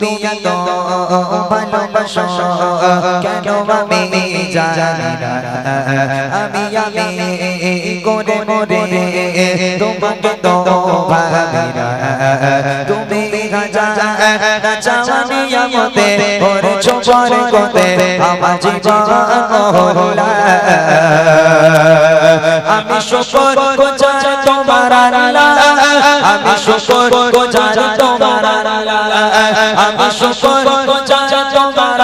তুমি এত ভালোবাসো কেন আমি জানি না আমি আমি করে মরে তোমাকে তো ভাবি না তুমি চাওয়ানি আমতে ওরে ছোপর কোতে আমার জীবন হলা আমি শুকর গোজা তোমার আল্লাহ। আমি শুকর গোজা তোমার আমি শুকর গোজা তোমার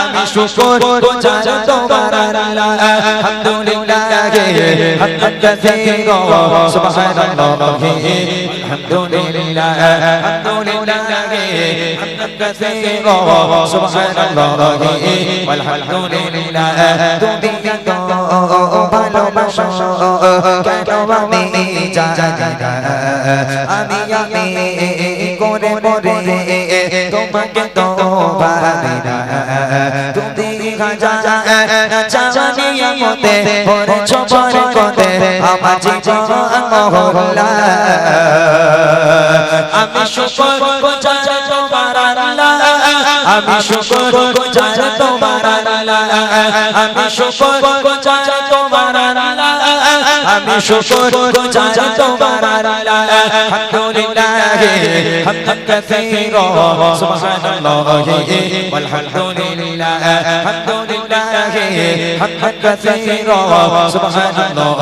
আমি শুকর গোজা তোমার আল্লাহ। আলহামদুলিল্লাহ হামদান কাসীরা সুবহানাল্লাহ আলহামদুলিল্লাহ আলহামদুলিল্লাহ হামদান কাসীরা সুবহানাল্লাহ। আলহামদুলিল্লাহ তুমি এত ভালোবাসো। কেন আমি আমি আমি করে মরে তোমাকে তো ভাবি না তুমি গাজা চাচানি আমতে পরে ছপর কোতে আমার জীবন মহলা আমি শুকর গোজা তোমার আল্লাহ। আমি শুকর গোজা তোমার আল্লাহ আমি শুকর গোজা তোমার আল্লাহ। আমি শুকর গুজার তোমার আলহামদুলিল্লাহ হামদান কাসীরা সুবহানাল্লাহ ওয়ালহামদুলিল্লাহ হামদুলিল্লাহ হামদান কাসীরা সুবহানাল্লাহ।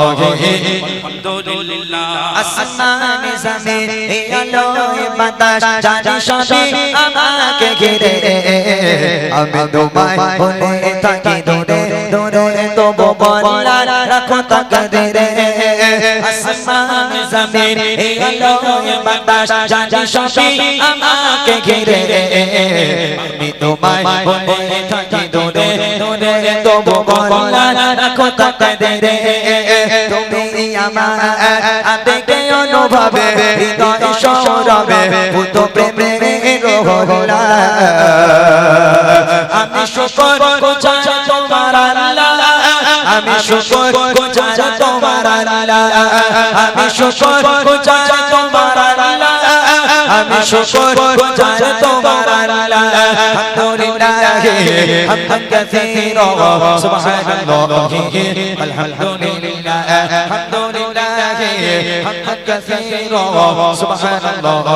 আলহামদুলিল্লাহ। আসমানে জমিনে এই আলোয় বাতাস জানি সবে আমাকে ঘিরে। আমি তোমায় ভুলে থাকি দূরে দূরে তবু বলা রাখো তাকদিরে। আসমান জমিন এই আলোয় বাতাস জানি সবই আমাকে ঘিরে আমি তোমায় বলে থাকি দূরে দূরে তবু বলা রাখো তাকদীরে তুমি আমার আবেগে অনুভবে হৃদয় সৌরভে ভূত প্রেমে রোহলা আমি শুকর আল্লাহ আমি শুকর গোজা তোমার আল্লাহ। আমি শুকর গোজা তোমার আল্লাহ। আমি শুকর গোজা তোমার আল্লাহ। আলহামদুলিল্লাহ। হামদান কাসীরা সুবহানাল্লাহ আলহামদুলিল্লাহ আলহামদুলিল্লাহ হামদান কাসীরা সুবহানাল্লাহ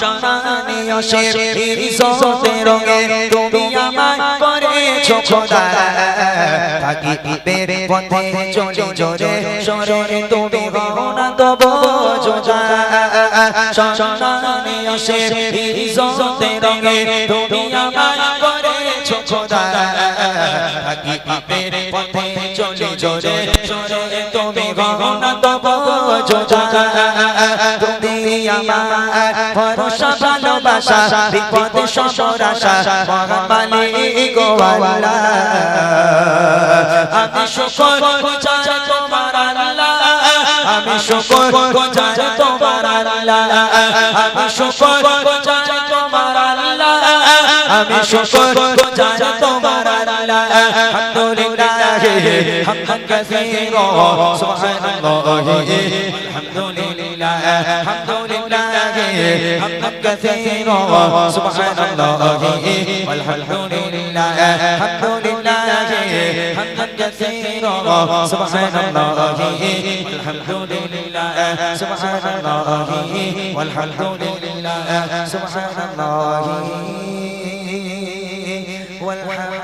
সম্মানীয় শের ইজ্জতে রঙে তুমি আমায় খোদা থাকি পীপের পথে চলি জোরে সরে তুমি না তবু যোজা সম্মানীয় শের ইজ্জতে রঙে তুমি আমায় করেছ খোদা থাকি পীপের পথে চলি তুমি হও না তবু তুমি আমার ভরসা ভালোবাসা বিপদে সবরাশা মহান মালিক গোয়ালা আমি শুকর গুজার তোমার আল্লাহ আমি শুকর গুজার তোমার আল্লাহ আমি শুকর গুজার তোমার আল্লাহ আমি শুকর গুজার তোমার আল্লাহ لله حمدا كثيرا سبحان الله الحمد لله الحمد لله حمدا كثيرا سبحان الله والحمد لله الحمد لله حمدا كثيرا سبحان الله الحمد لله سبحان الله والحمد لله سبحان الله والحمد